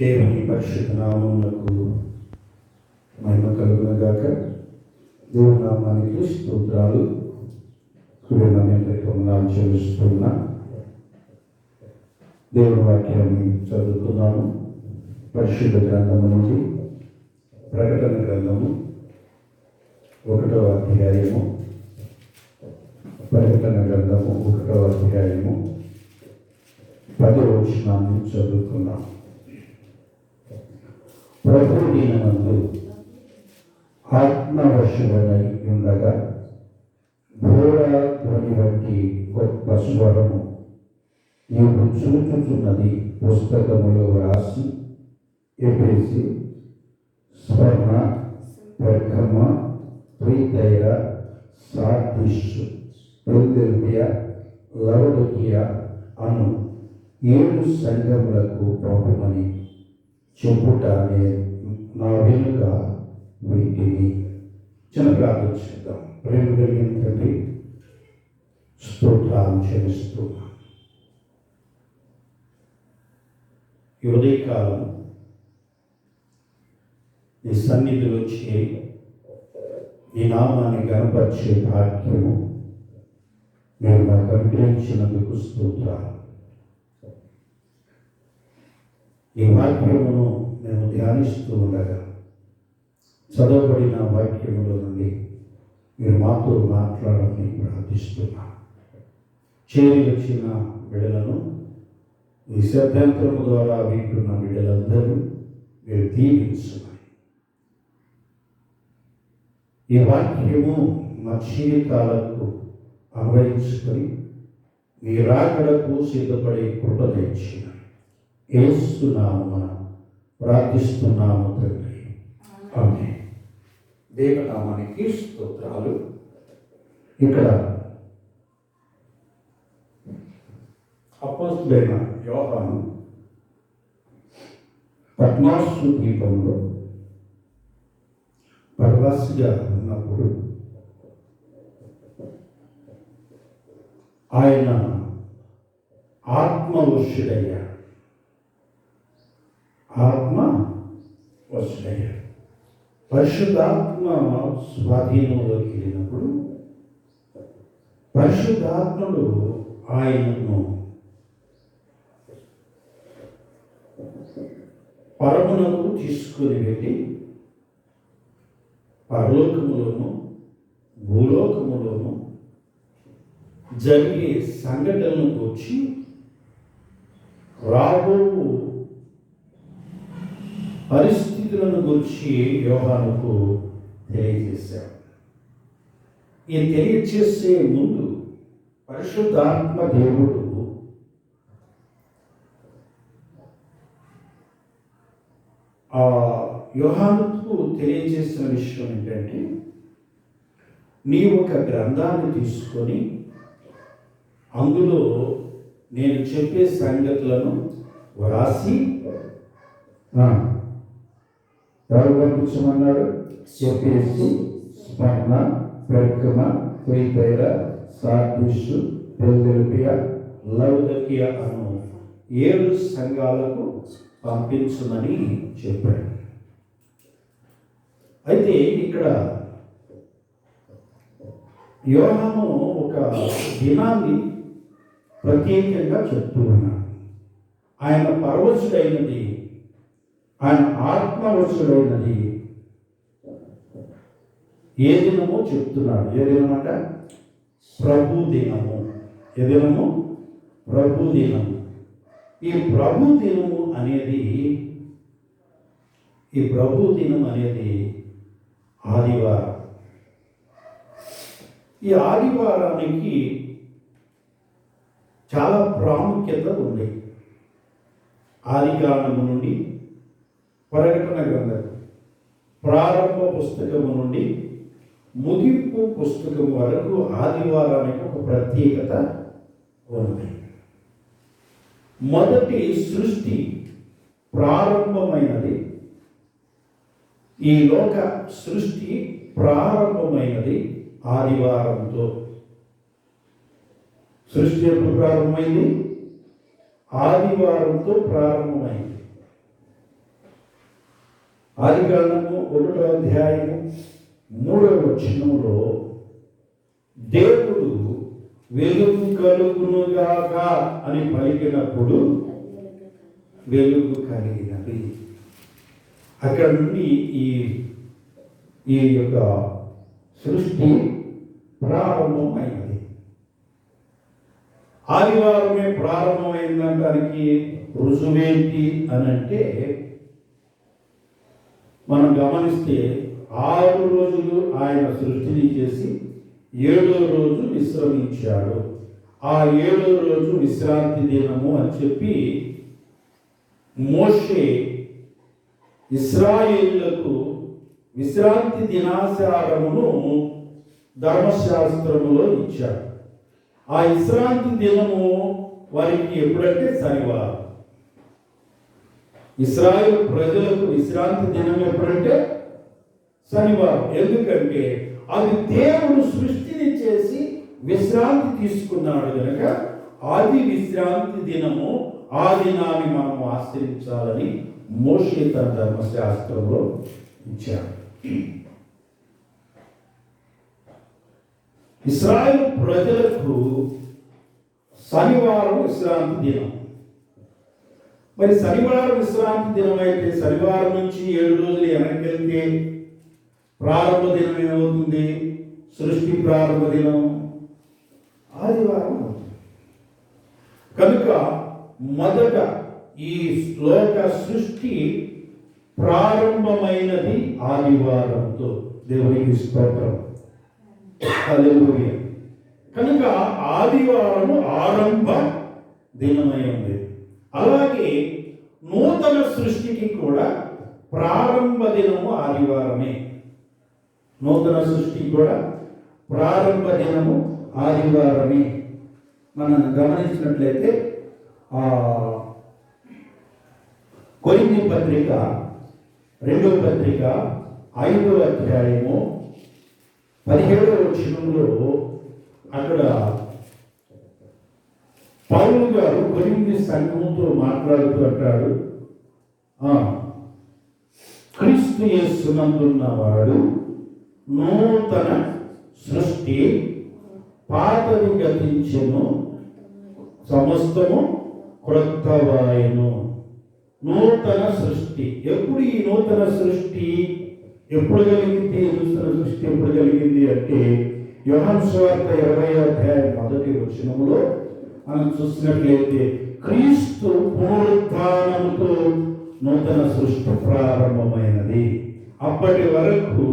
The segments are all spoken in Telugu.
దేవుని పరిశుద్ధ నామములకు మహిమ కలుగునగాక. దేవుని నామానికి స్తోత్రాలు. సూర్యనామం చెల్లిస్తున్నా. దేవుని వాక్యాన్ని చదువుతున్నాము పరిశుద్ధ గ్రంథము నుండి ప్రకటన గ్రంథము ఒకటవ అధ్యాయము. ప్రకటన గ్రంథము ఒకటవ అధ్యాయము. పదవ వచనాన్ని చదువుకున్నాం ప్రభు దీనమందు ఆత్మవశుడై ఉండగా ఘోర ధ్వని వంటి గొప్ప స్వరము నీవు చూచుచున్నది పుస్తకములో రాసి ఎపేసి స్వర్ణ పెర్గమ ప్రీతైర సార్దిష్ ఫిలదెల్ఫియా లవడకియా అను ఏడు సంఘములకు పంపమని చెప్పుట నా వెనుక వీటిని. చిన్న ప్రార్థన చేద్దాం. ప్రేమ కలిగిన తండ్రి స్తోత్రాలు చెల్లిస్తున్నాం. ఉదయకాలం నీ సన్నిధిలో చేరి నీ నామాన్ని గనపరిచే భాగ్యము మీరు నాకు అనుగ్రహించినందుకు స్తోత్రాలు. ఈ వాక్యమును మేము ధ్యానిస్తూ ఉండగా చదవబడిన వాక్యముల నుండి మీరు మాతో మాట్లాడాలని ప్రార్థిస్తున్నాం చేరి వచ్చిన బిడలను ఈ శబ్దాంతరము ద్వారా వింటున్న బిడ్డలందరూ మీరు దీవించమని. ఈ వాక్యము మా జీవితాలకు అన్వయించుకొని మీ రాకడకు సిద్ధపడే కృప తెచ్చిన ఏస్తున్నాము మనం. ప్రార్థిస్తున్నాము తండ్రి. ఆమె దేవనామానికి స్తోత్రాలు. ఇక్కడ అపోస్తుడైన యోహాను పద్మాసు దీపంలో పరవాసిగా ఉన్నప్పుడు ఆయన ఆత్మవశుడయ్యాడు ఆత్మ వశుడయ్యాడు పరిశుద్ధాత్మ స్వాధీనంలోకి వెళ్ళినప్పుడు పరిశుద్ధాత్ముడు ఆయనను పరమునకు తీసుకుని వెళ్ళి పరలోకములోను భూలోకములోను జరిగే సంఘటనలు వచ్చి రాబో పరిస్థితులను గురించి యోహానుకు తెలియజేశారు ఈ తెలియచేసే ముందు పరిశుద్ధాత్మ దేవుడు ఆ యోహానుకు తెలియజేసిన విషయం ఏంటంటే నీ ఒక గ్రంథాన్ని తీసుకొని అందులో నేను చెప్పే సంగతులను వ్రాసి ఎవరు పంపించమన్నాడు చెప్పేసి స్మరణ పెర్గమ త్రితైర సార్దిష్ ఫిలదెల్ఫియా లౌదకియా అను ఏడు సంఘాలకు పంపించమని చెప్పాడు. అయితే ఇక్కడ యోహము ఒక దినాన్ని ప్రత్యేకంగా చెప్తూ ఉన్నాడు. ఆయన పరవశుడైనది ఆయన ఆత్మవశుడైనది ఏ దినమో చెప్తున్నాడు. ఏ దినమంట? ప్రభు దినము. ఏ దినము? ప్రభు దినము. ఈ ప్రభు దినము అనేది ఈ ప్రభు దినం అనేది ఆదివారం. ఈ ఆదివారానికి చాలా ప్రాముఖ్యత ఉంది. ఆదికాండము నుండి ప్రకటన గ్రంథం. ప్రారంభ పుస్తకము నుండి ముగింపు పుస్తకం వరకు ఆదివారానికి ఒక ప్రత్యేకత ఉంది మొదటి సృష్టి ప్రారంభమైనది. ఈ లోక సృష్టి ప్రారంభమైనది ఆదివారంతో. సృష్టి ఎప్పుడు ప్రారంభమైంది? ఆదివారంతో ప్రారంభమైంది. ఆది ఒకటో అధ్యాయము మూడవ వచనంలో దేవుడు వెలుగు కలుగునుగాక అని పలికినప్పుడు వెలుగు కలిగినది. అక్కడ నుండి ఈ ఈ యొక్క సృష్టి ప్రారంభమైనది. ఆదివారమే ప్రారంభమైందనడానికి రుజువేంటి అని అంటే మనం గమనిస్తే ఆరు రోజులు ఆయన సృష్టిని చేసి ఏడో రోజు విశ్రమించాడు. ఆ ఏడో రోజు విశ్రాంతి దినము అని చెప్పి మోషే ఇస్రాయేళ్ళకు విశ్రాంతి దినాచారమును ధర్మశాస్త్రములో ఇచ్చాడు. ఆ విశ్రాంతి దినము వారికి ఎప్పుడంటే శనివారం. ఇస్రాయేల్ ప్రజలకు విశ్రాంతి దినం ఎప్పుడంటే శనివారం. ఎందుకంటే అది దేవుడు సృష్టిని చేసి విశ్రాంతి తీసుకున్నాడు కనుక ఆది విశ్రాంతి దినము ఆ దినాన్ని మనం ఆశ్రయించాలని మోషే తన ధర్మశాస్త్రంలో ఇచ్చాడు. ఇస్రాయేల్ ప్రజలకు శనివారం విశ్రాంతి దినం. మరి శనివారం విశ్రాంతి దినం అయితే శనివారం నుంచి ఏడు రోజులు వెనక్కి వెళ్తే ప్రారంభ దినం ఏమవుతుంది? సృష్టి ప్రారంభ దినం ఆదివారం కనుక మొదట ఈ శ్లోక సృష్టి ప్రారంభమైనది ఆదివారంతో. దేవునికి స్తోత్రం. కనుక ఆదివారము ఆరంభ దినమైంది అలాగే నూతన సృష్టికి కూడా ప్రారంభ దినము ఆదివారమే. నూతన సృష్టికి కూడా ప్రారంభ దినము ఆదివారమే. మనం గమనించినట్లయితే కొన్ని పత్రిక రెండో పత్రిక ఐదో అధ్యాయము పదిహేడవ వచనంలో అక్కడ గారు కొరింది సంఘంతో మాట్లాడుతూ అంటాడు "ఆ, క్రీస్తు యేసునందున్న వాడు నూతన సృష్టి పాతవి గతించను సమస్తము క్రొత్తవాయను. నూతన సృష్టి. ఎప్పుడు ఈ నూతన సృష్టి ఎప్పుడు కలిగింది? నూతన సృష్టి ఎప్పుడు కలిగింది అంటే యోహన్ స్వార్థ ఇరవై అధ్యాయం మొదటి వచనంలో మనం చూసినట్లయితే క్రీస్తు పునరుద్ధానంతో నూతన సృష్టి ప్రారంభమైనది. అప్పటి వరకు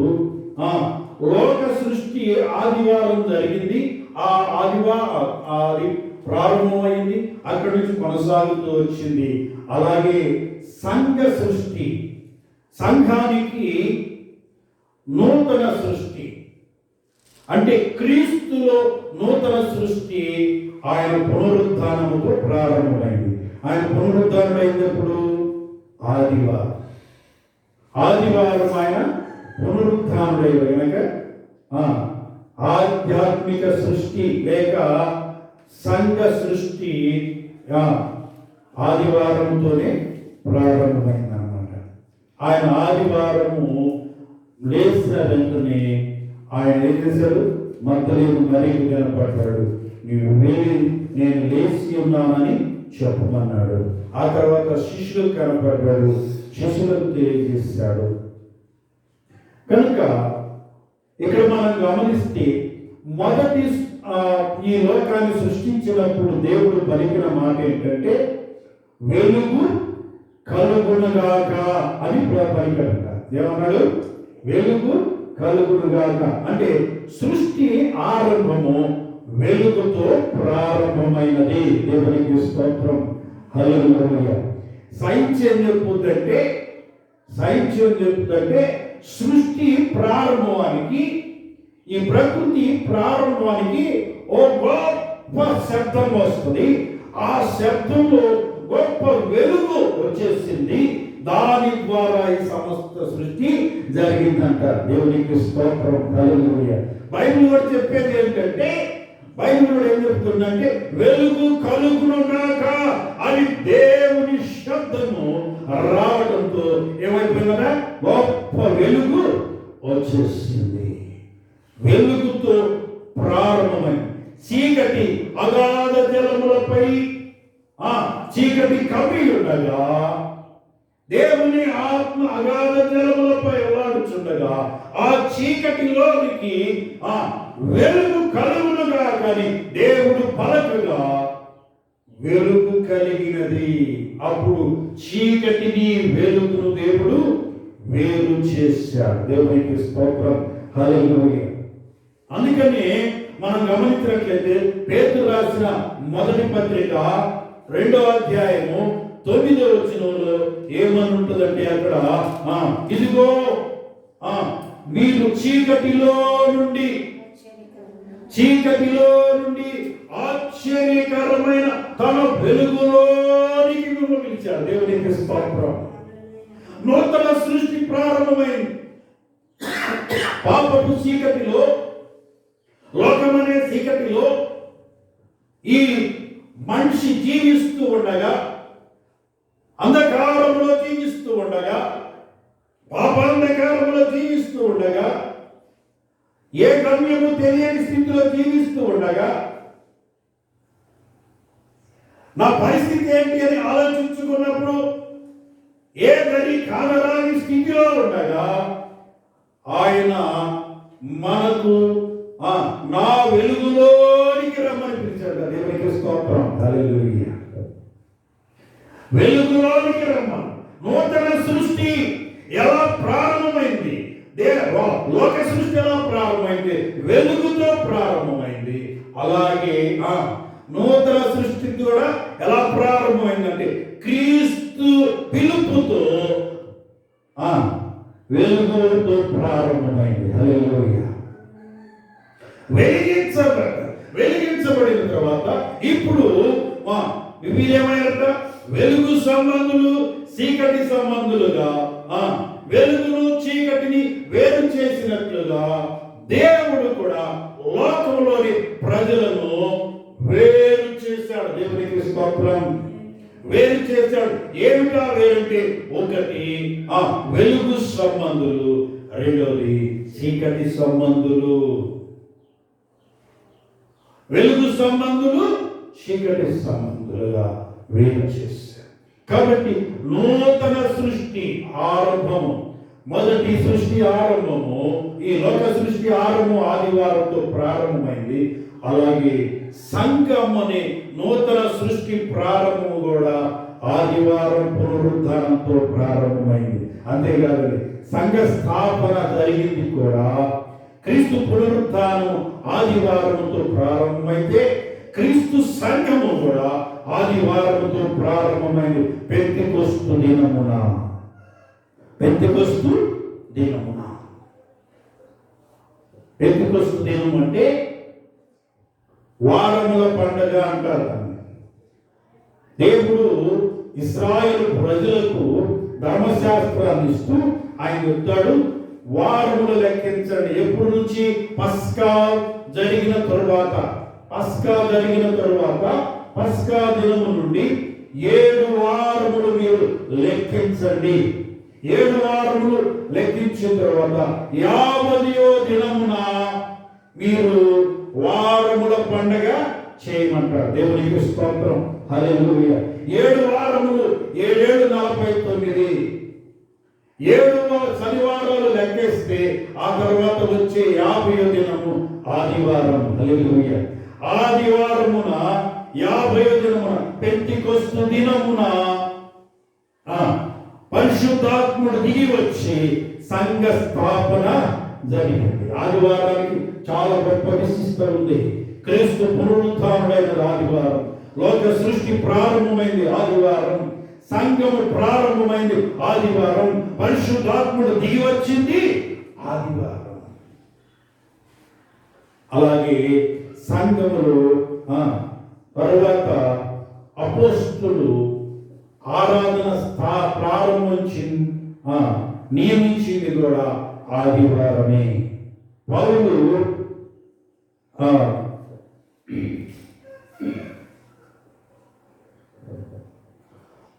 ఆ లోక సృష్టి ఆదివారం జరిగింది. ఆ ఆదివారం అది ప్రారంభమైంది. అక్కడి నుంచి కొనసాగుతూ వచ్చింది. అలాగే సంఘ సృష్టి సంఘానికి నూతన సృష్టి. అంటే క్రీస్తులో నూతన సృష్టి ఆయన పునరుద్ధానముతో ప్రారంభమైంది. ఆయన పునరుద్ధానం అయినప్పుడు ఆదివారం. ఆదివారం ఆయన పునరుద్ధానుడై కనుక ఆ, ఆధ్యాత్మిక సృష్టి లేక సంఘ సృష్టి ఆ, ఆదివారంతోనే ప్రారంభమైంది అన్నమాట ఆయన ఆదివారము లేచిన వెంటనే ఆయన ఏం చేశాడు? మధ్యలో మరీ కనపడ్డాడు నేను లేచి ఉన్నానని చెప్పమన్నాడు. ఆ తర్వాత శిష్యులు కనపడ్డాడు శిష్యులకు తెలియజేశాడు. కనుక ఇక్కడ మనం గమనిస్తే మొదటి ఈ లోకాన్ని సృష్టించినప్పుడు దేవుడు పలికిన మాట ఏంటంటే వెలుగు కలుగునుగాక అని పలికాడంట. ఏమన్నాడు? వెలుగు కలుగునుగాక అంటే సృష్టి ఆరంభము. వెలుగుతో ప్రారంభమైనది దేవునికి స్తోత్రం. హల్లెలూయా. సైన్స్ ఏం చెప్పుతుందంటే సైన్స్ ఏం సృష్టి ప్రారంభానికి ఈ ప్రకృతి ప్రారంభానికి ఓ గొప్ప శబ్దం వస్తుంది. ఆ శబ్దంలో గొప్ప వెలుగు వచ్చేసింది. దాని ద్వారా ఈ సమస్త సృష్టి జరిగిందంట దేవునికి స్తోత్రం. హల్లెలూయా. బైబిల్ కూడా చెప్పేది ఏంటంటే బైబిల్ ఏం చెప్తుందంటే వెలుగు కలుగునుగాక అది దేవుని శబ్దము రావడంతో ఏమైపోయిందట? గొప్ప వెలుగు వచ్చేసింది. వెలుగుతో ప్రారంభమై చీకటి అగాధ జలములపై ఆ చీకటి కవి ఉండగా దేవుని ఆత్మ అగాధ జలములపై వెళ్ళాడుచుండగా ఆ చీకటిలోనికి ఆ వెలుగు కలుగునుగా కానీ దేవుడు పలకగా వెలుగు కలిగినది. అప్పుడు చీకటిని వెలుగును దేవుడు వేరు చేశాడు. దేవునికి స్తోత్రం. హల్లెలూయా. అందుకనే మనం గమనించినట్లయితే పేరు రాసిన మొదటి పత్రిక రెండో అధ్యాయము తొమ్మిదో వచనంలో ఏమని ఉంటుందంటే అక్కడ ఇదిగో మీరు చీకటిలో నుండి చీకటిలో నుండి ఆశ్చర్యకరమైన తన వెలుగులోనికి మిమ్మల్ని పిలిచాడు దేవునికి స్తోత్రం. నూతన సృష్టి ప్రారంభమైంది. పాపపు చీకటిలో లోకమనే చీకటిలో ఈ మనిషి జీవిస్తూ ఉండగా అంధకారంలో జీవిస్తూ ఉండగా పాపాంధకారంలో జీవిస్తూ ఉండగా ఏ గమ్యము తెలియని స్థితిలో జీవిస్తూ ఉండగా నా పరిస్థితి ఏంటి అని ఆలోచించుకున్నప్పుడు ఏ గది కానరాని స్థితిలో ఉండగా ఆయన మనకు ఆ నా వెలుగులోనికి రమ్మని పిలిచాడు. దేవునికి స్తోత్రం. వెలుగులోనికి రమ్మ నూతన సృష్టి ఎలా ప్రా లోక సృష్టి ఎలా ప్రారంభమైంది వెలుగుతో ప్రారంభమైంది. అలాగే ఆ నూతన సృష్టి కూడా ఎలా ప్రారంభమైందంటే క్రీస్తు పిలుపుతో ఆ వెలుగుతో ప్రారంభమైంది. హల్లెలూయా. వెలిగించబడ వెలిగించబడిన తర్వాత ఇప్పుడు ఆ, వెలుగు సంబంధులు చీకటి సంబంధులుగా ఆ వెలుగును చీకటిని వేరు చేసినట్లుగా దేవుడు కూడా లోకంలోని ప్రజలను వేరు చేశాడు. దేవునికి స్తోత్రం. వేరు చేశాడు. ఏమిటా వేరంటే ఒకటి ఆ వెలుగు సంబంధులు రెండోది చీకటి సంబంధులు. వెలుగు సంబంధులు చీకటి సంబంధులుగా వేరు చేశారు. కాబట్టి నూతన సృష్టి ఆరంభము. మొదటి సృష్టి ఆరంభము. ఈ లోక సృష్టి ఆరంభం ఆదివారంతో ప్రారంభమైంది. అలాగే సంఘం అనే నూతన సృష్టి ప్రారంభము కూడా ఆదివారం పునరుద్ధానంతో ప్రారంభమైంది. అంతేకాదు సంఘ స్థాపన జరిగింది కూడా. క్రీస్తు పునరుద్ధానం ఆదివారంతో ప్రారంభమైతే క్రీస్తు సంఘము కూడా ఆదివారంతో ప్రారంభమైన పెంతికొస్తు దినమున. పెంతికొస్తు దినమున. పెంతికొస్తు దినం అంటే వారముల పండగ అంటారు దాన్ని. దేవుడు ఇస్రాయేల్ ప్రజలకు ధర్మశాస్త్రాన్ని ఇస్తూ ఆయన చెప్తాడు వారములు లెక్కించండి. ఎప్పటి నుంచి? పస్కా జరిగిన తరువాత. పస్కా జరిగిన తరువాత పస్కా దినము నుండి ఏడు వారములు మీరు లెక్కించండి. ఏడు వారములు లెక్కించిన తర్వాత యావదియో దినమున మీరు వారముల పండగ చేయమంటారు. దేవునికి స్తోత్రం. హరేలుయ ఏడు వారములు ఏడేడు నలభై తొమ్మిది. ఏడు శనివారాలు లెక్కేస్తే ఆ తర్వాత వచ్చే యాభై దినము ఆదివారం. హలేలుయ ఆదివారమున యాభై దినమున పెంతికొస్తు దినమున ఆ, పరిశుద్ధాత్ముడు దిగి వచ్చి సంఘ స్థాపన జరిగింది. ఆదివారానికి చాలా గొప్ప విశిష్ట ఉంది. క్రీస్తు పునరుత్థానుడైన ఆదివారం లోక సృష్టి ప్రారంభమైంది ఆదివారం సంఘము ప్రారంభమైంది ఆదివారం పరిశుద్ధాత్ముడు దిగి వచ్చింది ఆదివారం. అలాగే సంఘములు ఆ, తరువాత అపోస్తులు ఆరాధన స్థా ప్రారంభించి నియమించింది కూడా ఆదివారమే. పౌరులు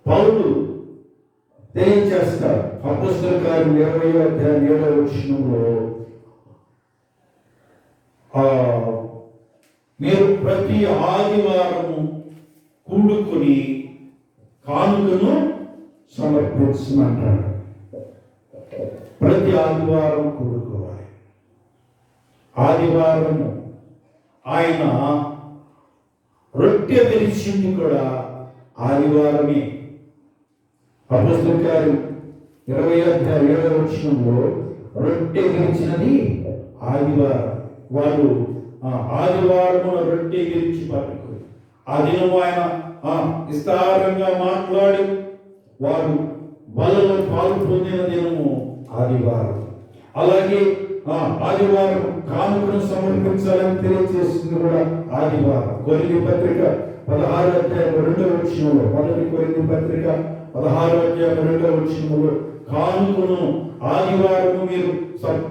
పౌరులు తెలియజేస్తారు అపోస్తుల కార్యం ఇరవై అధ్యాయ ఏడవ విషయంలో మీరు ప్రతి ఆదివారము కూడుకొని కానుకను సమర్పించమంటాడు. ప్రతి ఆదివారం కూడుకోవాలి. ఆదివారము ఆయన రొట్టె విరిచింది కూడా ఆదివారమే. అపస్తుల గారు ఇరవై అధ్యాయ ఏడవ రొట్టె విరిచినది ఆదివారం. వారు ఆదివారమున రొట్టె గురించి పట్టుకు. ఆ దినం ఆయన ఆ, విస్తారంగా మాట్లాడి వారు బలలో పాలు పొందిన దినము ఆదివారం. అలాగే ఆ, ఆదివారం కానుకను సమర్పించాలని తెలియజేస్తుంది కూడా ఆదివారం. కొన్ని పత్రిక పదహారు అధ్యాయం రెండవ విషయంలో మొదటి కొన్ని పత్రిక పదహారు అధ్యాయం రెండవ విషయంలో కానుకను ఆదివారము మీరు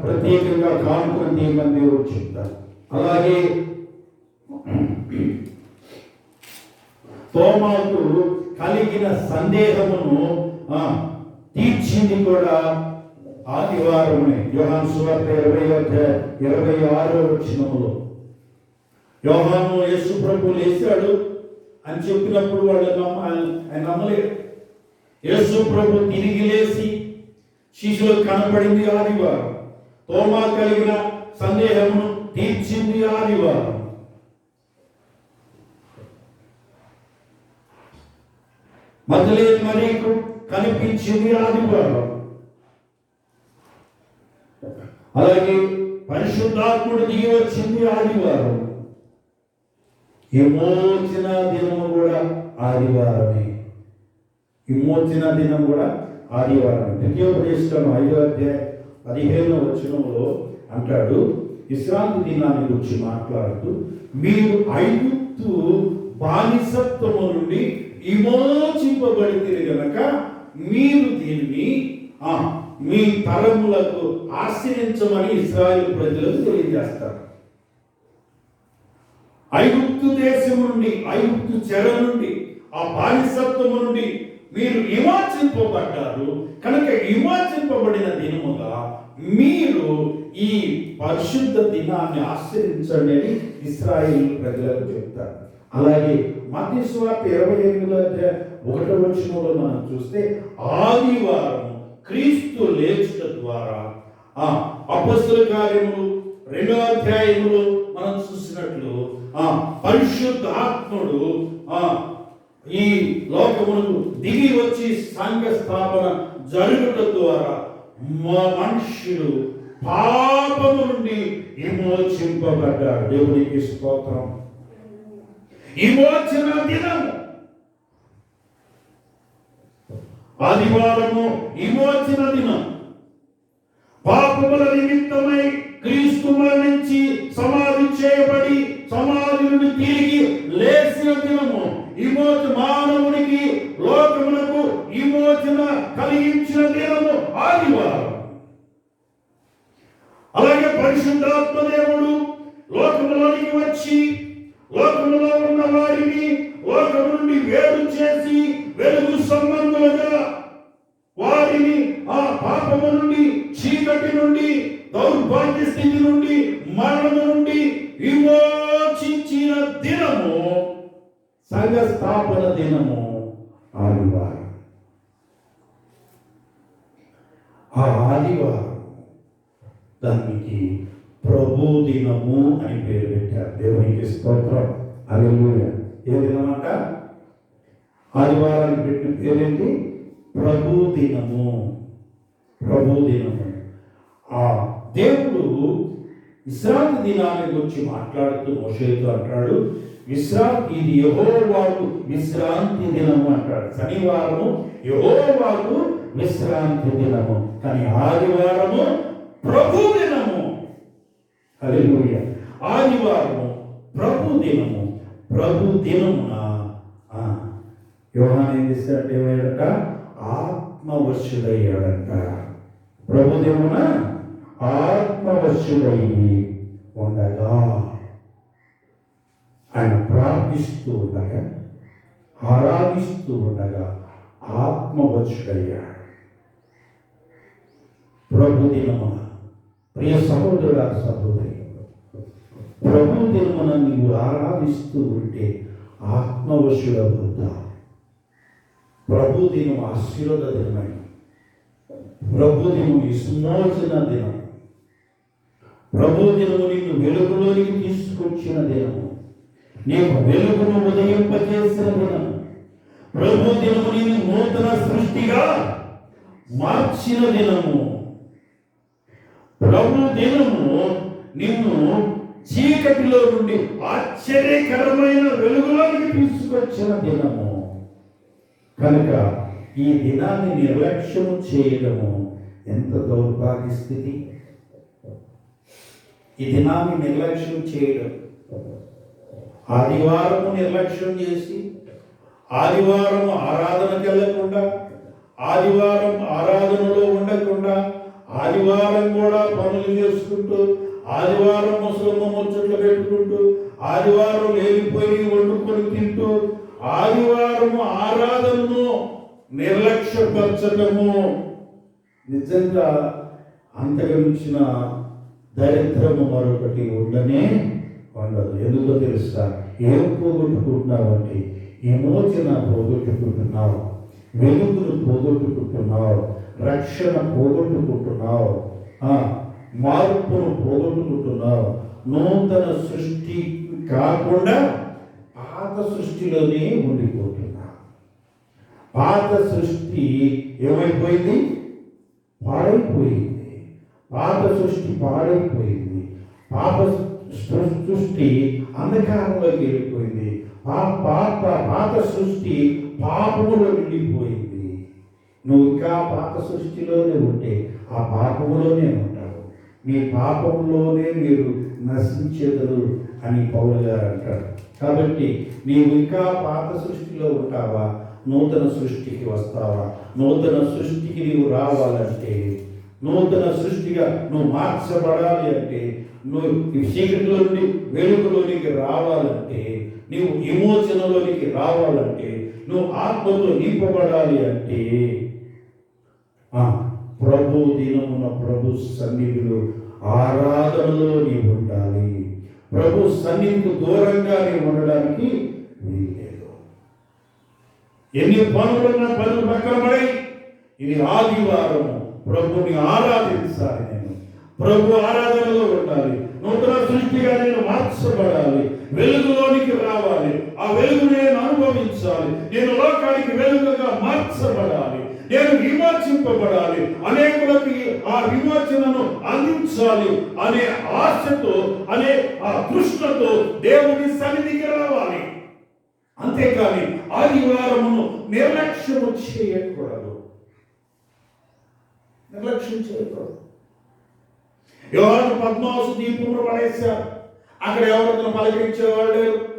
ప్రత్యేకంగా కానుకను తీయమని దేవుడు చెప్తారు. అలాగే తోమాకు కలిగిన సందేహమును ఆ, తీర్చింది కూడా ఆదివారమే యోహాను సువార్త ఇరవై అధ్యాయం ఇరవై ఆరో వచ్చినములో యోహాను యేసు ప్రభు లేచాడు అని చెప్పినప్పుడు వాళ్ళు నమ్మ ఆయన నమ్మలేడు యేసు ప్రభు తిరిగి లేచి శిశువులకు కనపడింది ఆదివారం. తోమా కలిగిన సందేహమును తీర్చింది ఆదివారం మధులే మరీకు కనిపించింది ఆదివారం అలాగే పరిశుద్ధాత్ముడు దిగి వచ్చింది ఆదివారం విమోచన దినము కూడా ఆదివారమే. విమోచన దినం కూడా ఆదివారం ద్వితీయోపదేశం ఐదో అధ్యాయ పదిహేను వచనంలో అంటాడు విశ్రాంతి దినాన్ని గురించి మాట్లాడుతూ మీరు ఐగుప్తు బానిసత్వము నుండి విమోచింపబడితే గనక మీరు దీన్ని ఆ, మీ తరములకు ఆశ్రయించమని ఇస్రాయేల్ ప్రజలకు తెలియజేస్తారు. ఐగుప్తు దేశం నుండి ఐగుప్తు చెర నుండి ఆ బానిసత్వము నుండి మీరు విమోచింపబడ్డారు కనుక విమోచింపబడిన దినముగా మీరు ఈ పరిశుద్ధ దినాన్ని ఆశ్రయించండి అని ఇస్రాయిల్ ప్రజలకు చెప్తారు. అలాగే మధ్య ఇరవై ఎనిమిదిలో అధ్యాయం ఒకటో వచనంలో మనం చూస్తే ఆదివారం క్రీస్తు లేచుట ద్వారా ఆ అపస్తుల కార్యములు రెండో అధ్యాయములు మనం చూసినట్లు ఆ పరిశుద్ధ ఆత్ముడు లోకమునకు దిగి వచ్చి సంఘ స్థాపన జరుగుట ద్వారా మా మనుష్యుడు పాపము నుండి విమోచింపబడ్డాడు దేవునికి స్తోత్రం. విమోచన దినం ఆదివారము విమోచన దినం. పాపముల నిమిత్తమై క్రీస్తు మరణించి సమాధి చేయబడి సమాధి నుండి తిరిగి లేచిన దినము. విమోచ మానవునికి లోకమునకు విమోచన కలిగించిన దినము ఆదివారం. అలాగే పరిశుద్ధాత్మ దేవుడు లోకములోనికి వచ్చి లోకములో ఉన్న వారిని లోకము నుండి వేరు చేసి వెలుగు సంబంధులుగా వారిని ఆ పాపము నుండి చీకటి నుండి దౌర్భాగ్య స్థితి నుండి మరణము నుండి విమోచించిన దినము సంఘ స్థాపన దినము. ఆదివారం. ఆ ఆదివారం దానికి ప్రభు దినము అని పేరు పెట్టారు. దేవునికి స్తోత్రం. అలెలుయ ఏ దినమాట ఆదివారానికి పెట్టిన పేరేంటి? ప్రభు దినము. ప్రభు దినము. ఆ దేవుడు విశ్రాంతి దినాన్ని గురించి మాట్లాడుతూ మోషేతో అంటాడు విశ్రాంతి ఇది యహోవాకు విశ్రాంతి దినము అంటాడు. శనివారము యహోవాకు విశ్రాంతి దినము. కానీ ఆదివారము ప్రభు దినము. హల్లెలూయా. ఆదివారము ప్రభు దినము. ప్రభు దినమున ఆ, యోహాన్ ఏం చేశాడంటే ఏమయ్యాడట? ఆత్మవశుడయ్యాడంట. ప్రభు దినమున ఆత్మవశుడై ఉండగా ఆయన ప్రార్థిస్తూ ఉండగా ఆరాధిస్తూ ఉండగా ఆత్మవచ్చుడయ్యాడు ప్రభు దినమున ప్రియ సహోదరుడ సహోదరి ప్రభు దినమున నీవు ఆరాధిస్తూ ఉంటే ఆత్మవశుడవుతా ప్రభు దినం ఆశీర్వద దినమై ప్రభు దినం విమోచన దినం. ప్రభు దినము నిన్ను వెలుగులోనికి తీసుకొచ్చిన దినము. నీకు వెలుగును ఉదయింపజేసిన ప్రభు దినము నిన్ను నూతన సృష్టిగా మార్చిన దినము. ప్రభు దినము నిన్ను చీకటిలో నుండి ఆశ్చర్యకరమైన వెలుగులోకి తీసుకొచ్చిన దినము. కనుక ఈ దినాన్ని నిర్లక్ష్యం చేయడము ఎంత దౌర్భాగ్య స్థితి. ఈ దినాన్ని నిర్లక్ష్యం చేయడం ఆదివారము నిర్లక్ష్యం చేసి ఆదివారం ఆరాధనకి వెళ్ళకుండా ఆదివారం ఆరాధనలో ఉండకుండా ఆదివారం కూడా పనులు చేసుకుంటూ ఆదివారం ముసలమ్మ ముచ్చట్లు పెట్టుకుంటూ ఆదివారం లేనిపోయి వండుకొని తింటూ ఆదివారం ఆరాధనను నిర్లక్ష్యపరచటము. నిజంగా అంతగమించిన దరిద్రము మరొకటి ఉండనే ఉండదు. ఎందుకో తెలుసా? ఏం పోగొట్టుకుంటున్నావంటే విమోచన పోగొట్టుకుంటున్నావు. వెలుగును పోగొట్టుకుంటున్నావు. రక్షణ పోగొట్టుకుంటున్నావు. ఆ, మార్పును పోగొట్టుకుంటున్నావు. నూతన సృష్టి కాకుండా పాత సృష్టిలోనే ఉండిపోతున్నా. పాత సృష్టి ఏమైపోయింది? పాడైపోయింది. పాత సృష్టి పాడైపోయింది. పాప సృష్టి అంధకారంలోకి వెళ్ళిపోయింది ఆ పాత పాత సృష్టి పాపములో నిండిపోయింది. నువ్వు ఇంకా పాత సృష్టిలోనే ఉంటే ఆ పాపములోనే ఉంటావు. మీ పాపంలోనే మీరు నశించేదరు అని పౌరు గారు అంటారు కాబట్టి నీవు ఇంకా పాత సృష్టిలో ఉంటావా? నూతన సృష్టికి వస్తావా? నూతన సృష్టికి నీవు రావాలంటే నూతన సృష్టిగా నువ్వు మార్చబడాలి అంటే నువ్వు ఈ చీకటిలో వెలుగులోనికి రావాలంటే నీవు విమోచనలోనికి రావాలంటే నువ్వు ఆత్మతో నింపబడాలి అంటే ఆ, ప్రభు దినమున ప్రభు సన్నిధిలో ఆరాధనలో నీవు ఉండాలి. ప్రభు సన్నిధికి దూరంగా నీవు ఉండడానికి వీల్లేదు. ఎన్ని పనులున్న పనులు పక్కన పడి ఇది ఆదివారము. ప్రభుని ఆరాధించాలి నేను. ప్రభు ఆరాధనలో ఉండాలి. నూతన సృష్టిగా నేను మార్చబడాలి. వెలుగులోనికి రావాలి. ఆ వెలుగు నేను అనుభవించాలి. నేను లోకానికి వెలుగుగా మార్చబడాలి. నేను విమోచింపబడాలి. అనేకులకి ఆ విమోచనను అందించాలి అనే ఆశతో అనే ఆ తృష్ణతో దేవుని సన్నిధికి రావాలి. అంతేకాని ఆదివారమును నిర్లక్ష్యము చేయకూడదు. నిర్లక్ష్యం చేయకూడదు. యోహాను పద్మాసు దీపంలో పడేశారు. అక్కడ ఎవరితో పలకరించేవాళ్ళు లేరు.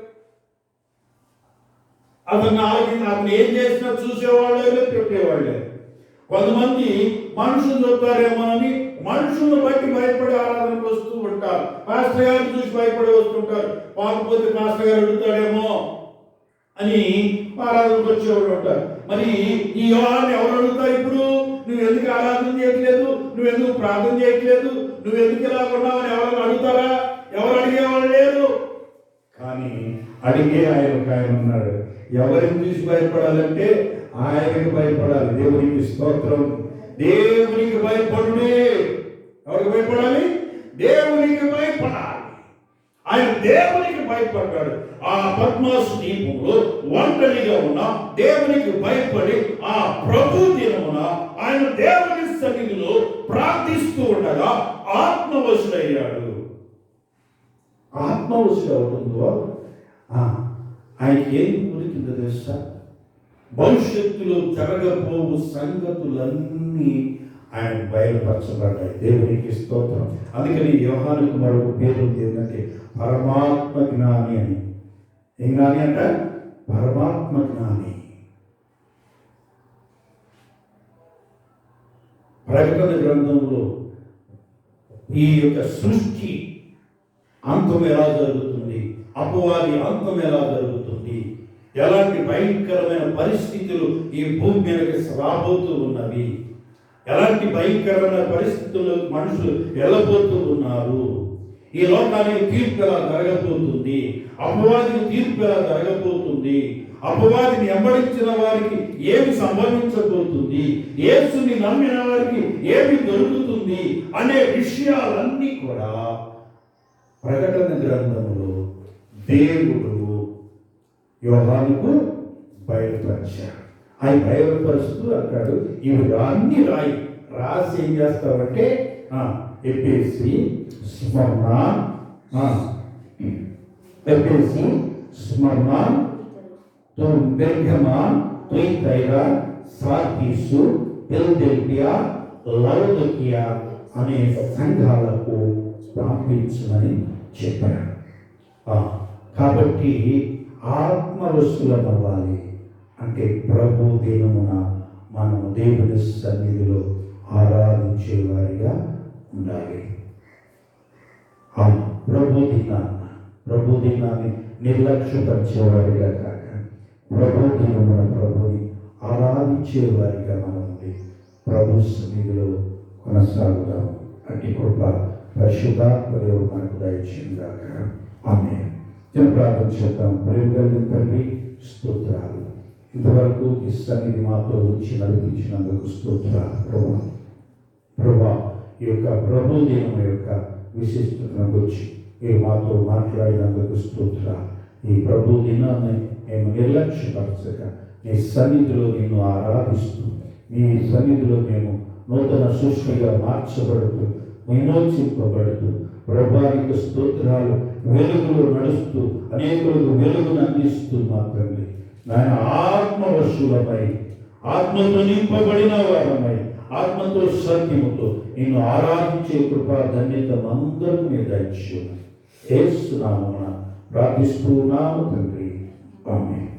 అతను ఆలకి అతను ఏం చేసినా చూసేవాళ్ళు లేరు పెట్టేవాళ్ళు లేరు. కొంతమంది మనుషులు చూస్తారేమోనని మనుషులను బట్టి భయపడి ఆరాధనకు వస్తూ ఉంటారు. పాస్టర్ గారిని చూసి భయపడి వస్తుంటారు. పాకపోతే పాస్టర్ గారు అడుగుతాడేమో అని ఆరాధనకు వచ్చేవాళ్ళు ఉంటారు. మరి ఈ యోహాన్ని ఎవరు అడుగుతారు ఇప్పుడు? నువ్వు ఎందుకు ఆరాధన చేయట్లేదు? నువ్వు ఎందుకు ప్రార్థన చేయట్లేదు? నువ్వు ఎందుకు ఇలా ఉన్నావని ఎవరైనా అడుగుతారా? ఎవరు అడిగేవాళ్ళు లేరు. కానీ అడిగే ఆయన ఒక ఆయన ఉన్నాడు. ఎవరిని చూసి భయపడాలంటే ఆయనకి భయపడాలి. దేవునికి స్తోత్రం. దేవునికి భయపడుడే. ఎవరికి భయపడాలి? దేవునికి భయపడాలి ఆయన దేవునికి భయపడ్డాడు. ఆ పద్మాసు దీపంలో ఒంటరిగా ఉన్న దేవునికి భయపడి ఆ ప్రభు దినమున ఆయన దేవుని సన్నిధిలో ప్రార్థిస్తూ ఉండగా ఆత్మవశుడయ్యాడు. ఆత్మవశుడు అవుతుందో ఆయనకి ఏం కుదిరిందో తెలుసా? భవిష్యత్తులో జరగబోవు సంగతులన్నీ ఆయన బయలుపరచబడ్డాయి. దేవునికి స్తోత్రం. అందుకని యోహానికి మరొక పేరు ఉంది ఏంటంటే పరమాత్మ జ్ఞాని అని. ఏం జ్ఞాని అంట? పరమాత్మ జ్ఞాని. ప్రకటన గ్రంథంలో ఈ యొక్క సృష్టి అంతం ఎలా జరుగుతుంది? అపవాది అంతం ఎలా జరుగుతుంది? ఎలాంటి భయంకరమైన పరిస్థితులు ఈ భూమి మీదకి రాబోతూ ఉన్నవి? ఎలాంటి భయంకరమైన పరిస్థితుల్లో మనుషులు వెళ్ళబోతూ ఉన్నారు ఈ లోకానికి తీర్పు ఎలా జరగబోతుంది? అపవాదికి తీర్పు ఎలా జరగబోతుంది? అపవాదిని ఎంబడించిన వారికి ఏమి సంభవించబోతుంది? ఏసుని నమ్మిన వారికి ఏమి దొరుకుతుంది? అనే విషయాలన్నీ కూడా ప్రకటన గ్రంథంలో దేవుడు యోగానికి బయలుపరిచాడు. అవి బయలుపరుస్తూ అంటాడు ఇవి అన్ని రాయి. రాసి ఏం చేస్తావంటే ఎప్పేసి స్మరణ ఎప్పేసి స్మరణ బెర్గమా తుయితైరా సార్కీసు ఫిలదెల్ఫియా లవదకియా అనే సంఘాలకు పంపించమని చెప్పాడు. కాబట్టి ఆత్మవస్తులం అవ్వాలి అంటే ప్రభు దినమున మనము దేవుని సన్నిధిలో ఆరాధించే వారిగా ఉండాలి. ఆ ప్రభు దినాన్ని ప్రభు దినాన్ని నిర్లక్ష్యపరిచేవారిగా కాక ప్రభు దినమున ప్రభుని ఆరాధించేవారిగా మనం ఉండి ప్రభు సన్నిధిలో కొనసాగుదాం. అట్టి కృప పరిశుద్ధాత్మ మనకు దయచేయంగాక ఆమె ప్రార్థన చేద్దాం. ప్రేమ కలిగిన తండ్రి స్తోత్రాలు. ఇంతవరకు ఈ సన్నిధి మాతో ఉంచి నడిపించినందుకు స్తోత్ర ప్రభు ప్రభా ఈ యొక్క ప్రభు యొక్క విశిష్టతను గురించి మీరు మాతో మాట్లాడినందుకు స్తోత్ర ఈ ప్రభు దినాన్ని మేము నిర్లక్ష్యపరచక నీ సన్నిధిలో నిన్ను ఆరాధిస్తూ నీ సన్నిధిలో మేము నూతన సృష్టిగా మార్చబడుతూ విమోచింపబడుతూ ప్రభానికి స్తోత్రాలు వెలుగులో నడుస్తూ అనేకులకు వెలుగును అందిస్తూ మాత్రమే నాయన వస్తువులపై ఆత్మతో నింపబడిన వారమై ఆత్మతో సత్యముతో నిన్ను ఆరాధించే కృపా ధన్యత అందరూ మీద ఇచ్చు ఏస్తున్నాము ప్రార్థిస్తున్నాము తండ్రి. ఆమె